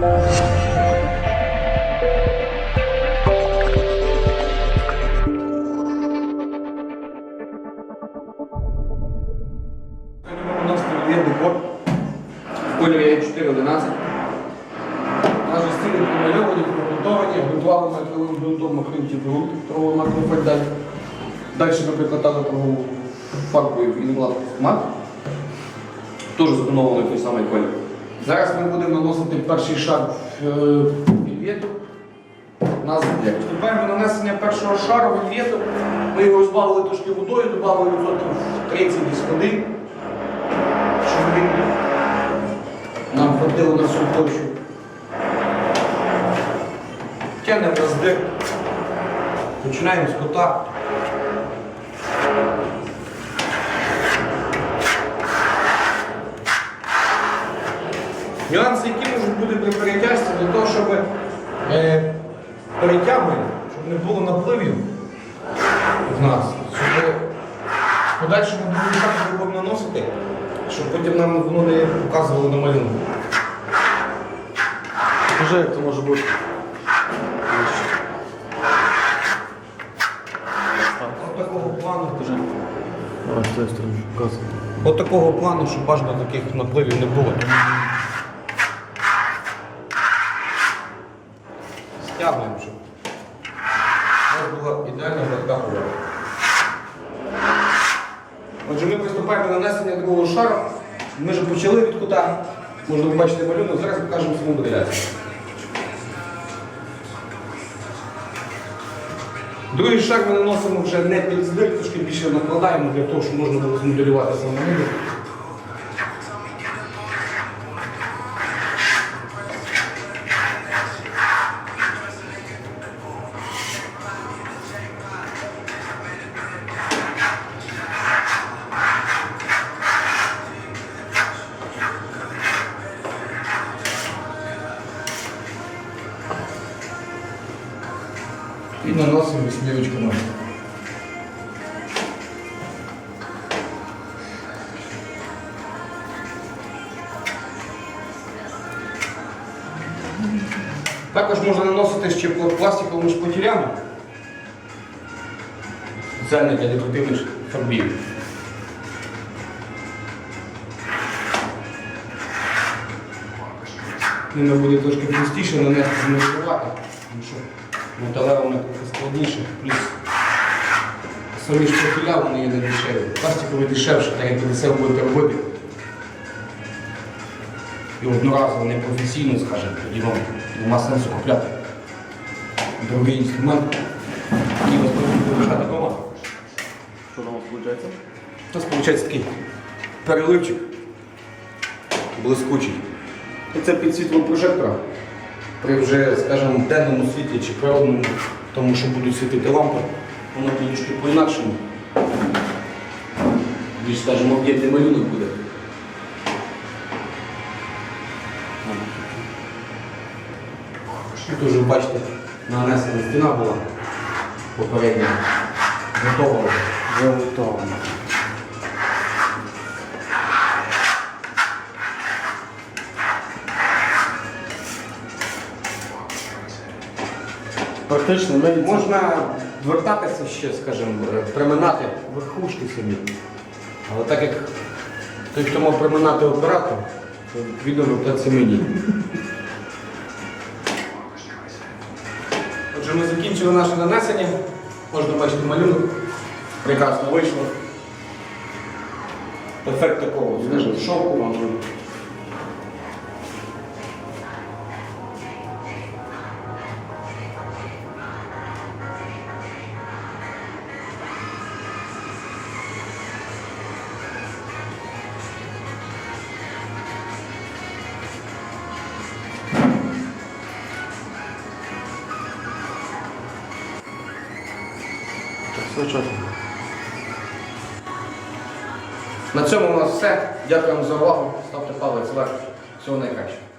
Кольорі 411. Наші стіни промальовані, промонтовані, грунтували метровим ґрунтом тровою макрофальдаль. Далі ми прикладали кругову в інглад мат. Теж затонований той самий колір. Зараз ми будемо наносити перший шар е, вільвету на землі. Приступаємо нанесення першого шару вільвету. Ми його розбавили трошки водою, додали відсотків 30 десь води щоб він нам хватило на всю площу. Тянемо роздир. Починаємо з кота. Нюанси, які можуть бути при перетяжці, для того, щоб е, перетягуємо, щоб не було напливів в нас, щоб в подальшому другий шаг будемо наносити, щоб потім нам воно не показувало на малюнку. Покажи, як це може бути. Такого плану, Ось з тієї сторони показує. от такого плану, щоб бажано таких напливів не було. Стягуємо, щоб була ідеальна поверхня. Отже, ми приступаємо до нанесення другого шару. Ми вже почали від кута. Можна побачити малюнок, зараз покажемо саму моделяцію. Другий шар ми наносимо вже не під здир, трошки більше накладаємо для того, щоб можна було змоделювати саме І наносимо вісьмірочку на. Також можна наносити ще пла- пластиковими шпателями. Спеціально для декоративних фарбів. Ними буде трошки простіше нанести що металевими трохи складніше. Плюс самі шпателя вони є не дешеві. Пластиковий дешевше, так як ви це будете робити. І одноразово непрофесійно, скажімо, тоді вам нема сенсу купляти другий інструмент, який вас буде лежати вдома. Що там виходить? У виходить такий переливчик блискучий. І це під світлом прожектора. При вже, скажімо, денному світлі чи природному, тому що будуть світити лампи, воно трішки по-інакшому. Більш, скажімо, об'єктний малюнок буде. Тут вже бачите, нанесена стіна була попередня. Готова. Вже Практично ми Можна звертатися ще, скажімо, приминати верхушки собі. Але так як той, хто мав приминати оператор, то відповідно вертатися мені. Отже, ми закінчили наше нанесення. Можна бачити малюнок. Прекрасно вийшло. Ефект такого, скажімо, шовку вам. Чітко. На цьому у нас все. Дякуємо за увагу. Ставте палець вверх. Всього найкращого.